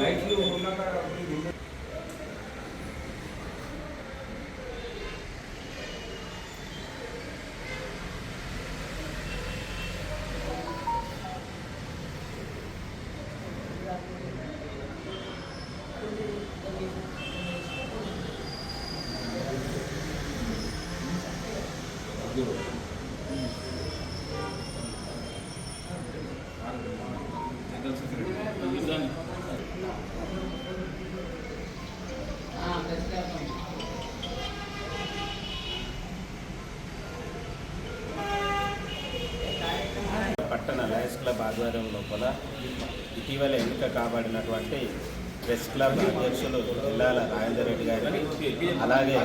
లైట్లు ఉన్నాక పట్టణ ఆధ్వర్యం లోపల ఇటీవల ఎన్నిక కాబడినటువంటి ప్రెస్ క్లబ్ అధ్యక్షులు జిల్లాల రాజేందర్ రెడ్డి గారికి అలాగే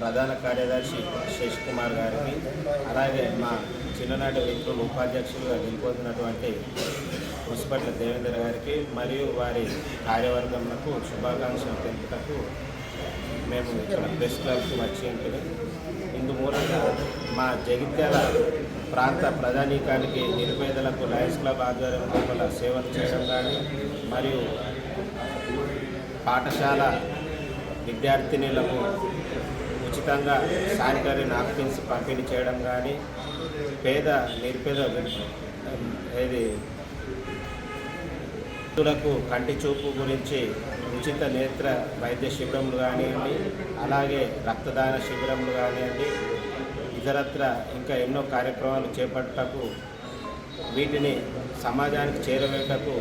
ప్రధాన కార్యదర్శి శశి కుమార్ గారికి అలాగే మా చిన్ననాటి మిత్రులు ఉపాధ్యక్షులుగా నిలిపోతున్నటువంటి మున్సిపల్ దేవేందర్ గారికి మరియు వారి కార్యవర్గంకు శుభాకాంక్షలు తెలుపుటకు మేము ఇక్కడ ప్రెస్ క్లబ్కి వచ్చి ఉంటుంది ఇందు మూలంగా మా జగిత్యాల ప్రాంత ప్రజానీకానికి నిరుపేదలకు లయన్స్ క్లబ్ ఆధ్వర్యంలో లోపల సేవలు చేయడం కానీ మరియు పాఠశాల విద్యార్థినులకు ఉచితంగా శానిటరీ నాప్కిన్స్ పంపిణీ చేయడం కానీ పేద నిరుపేద ఏది వ్యక్తులకు కంటి చూపు గురించి ఉచిత నేత్ర వైద్య శిబిరములు కానివ్వండి అలాగే రక్తదాన శిబిరములు కానివ్వండి ఇతరత్ర ఇంకా ఎన్నో కార్యక్రమాలు చేపట్టకు వీటిని సమాజానికి చేరవేటకు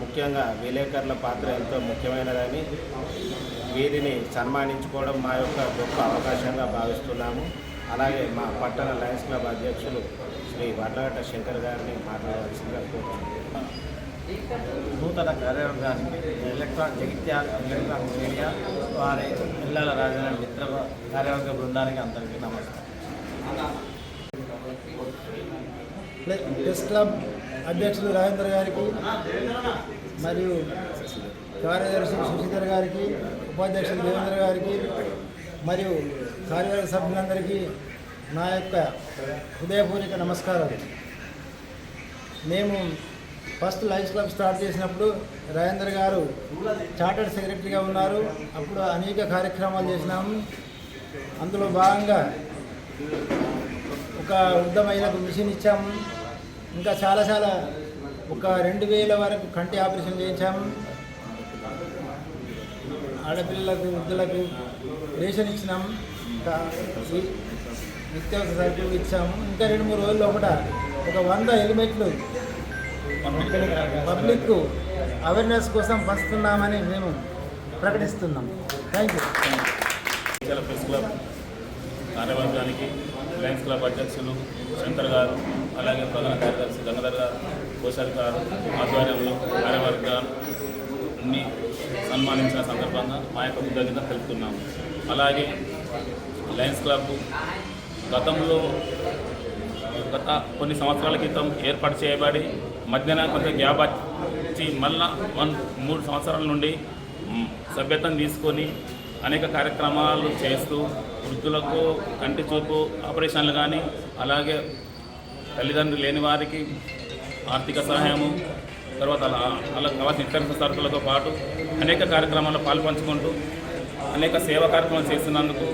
ముఖ్యంగా విలేకరుల పాత్ర ఎంతో ముఖ్యమైనదని వీరిని సన్మానించుకోవడం మా యొక్క గొప్ప అవకాశంగా భావిస్తున్నాము. అలాగే మా పట్టణ లయన్స్ క్లబ్ అధ్యక్షులు శ్రీ వడ్లగట్ట శంకర్ గారిని మాట్లాడవలసిందిగా కోరుతున్నాను. నూతన కార్యవర్గానికి ఎలక్ట్రాన్ జగిత్యాల ఎలక్ట్రానిక్ మీడియా వారి పిల్లల రాజధాని మిత్ర కార్యవర్గ బృందానికి అందరికీ నమస్కారం. ప్రెస్ క్లబ్ అధ్యక్షులు రాజేంద్ర గారికి మరియు కార్యదర్శి సుశీధర్ గారికి ఉపాధ్యక్షుడు దేవేంద్ర గారికి మరియు కార్యవర్గ సభ్యులందరికీ నా యొక్క హృదయపూర్వక నమస్కారాలు. మేము ఫస్ట్ లైఫ్ క్లబ్ స్టార్ట్ చేసినప్పుడు రాజేంద్ర గారు చార్టర్డ్ సెక్రటరీగా ఉన్నారు. అప్పుడు అనేక కార్యక్రమాలు చేసినాము. అందులో భాగంగా ఒక వృద్ధ మహిళకు మిషన్ ఇచ్చాము. ఇంకా చాలా చాలా ఒక రెండు వేల వరకు కంటి ఆపరేషన్ చేయించాము. ఆడపిల్లలకు వృద్ధులకు రేషన్ ఇచ్చినాము. ఇంకా నిత్యావసర సరుకులు ఇచ్చాము. ఇంకా రెండు మూడు రోజుల్లో కూడా ఒక వంద హెల్మెట్లు పబ్లిక్ అవేర్నెస్ కోసం పంచుతున్నామని మేము ప్రకటిస్తున్నాం థ్యాంక్ యూ ప్రెస్ క్లబ్. కార్యవర్గానికి లయన్స్ క్లబ్ అధ్యక్షులు శంకర్ గారు అలాగే ప్రధాన కార్యదర్శి గంగాధర్ గారు కోశాల్ గారు ఆధ్వర్యంలో కార్యవర్గాన్ని సన్మానించిన సందర్భంగా మా యొక్క కృతజ్ఞత తెలుపుతున్నాము అలాగే లయన్స్ క్లబ్ గతంలో గత కొన్ని సంవత్సరాల క్రితం ఏర్పాటు చేయబడి మధ్యన కొంత గ్యాప్ వచ్చి మళ్ళా వన్ మూడు సంవత్సరాల నుండి సభ్యతను సభ్యత్వం తీసుకొని అనేక కార్యక్రమాలు చేస్తూ వృద్ధులకు కంటి చూపు ఆపరేషన్లు కానీ అలాగే తల్లిదండ్రులు లేని వారికి ఆర్థిక సహాయము తర్వాత అలా వాళ్ళకి కావాల్సిన ఇతర సరుకులతో పాటు అనేక కార్యక్రమాల్లో పాల్పంచుకుంటూ అనేక సేవా కార్యక్రమాలు చేస్తున్నందుకు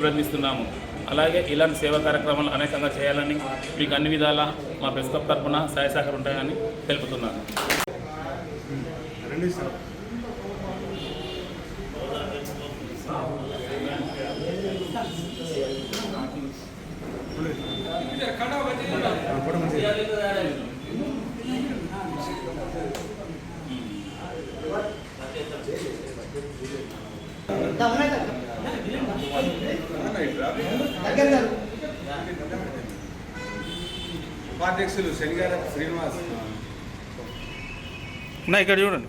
ప్రయత్నిస్తున్నాము అలాగే ఇలాంటి సేవా కార్యక్రమాలు అనేకంగా చేయాలని మీకు అన్ని విధాల మా ప్రెస్ క్లబ్ తరఫున సహాయ సహకారం ఉంటాయని తెలుపుతున్నాను. ఉపాధ్యక్షులు శనిగార శ్రీనివాస్. నా ఇక్కడ చూడండి.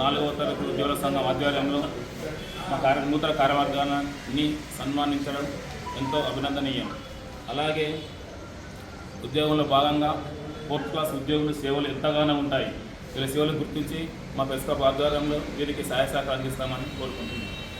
నాలుగవ తరగతి ఉద్యోగుల సంఘం ఆధ్వర్యంలో మా కార్య నూతన కార్యవర్గాన్ని సన్మానించడం ఎంతో అభినందనీయం. అలాగే ఉద్యోగంలో భాగంగా ఫోర్త్ క్లాస్ ఉద్యోగుల సేవలు ఎంతగానో ఉంటాయి. వీళ్ళ సేవలు గుర్తించి మా ప్రెస్ క్లబ్ ఆధ్వర్యంలో వీరికి సహాయ సహకారం అందిస్తామని కోరుకుంటున్నాను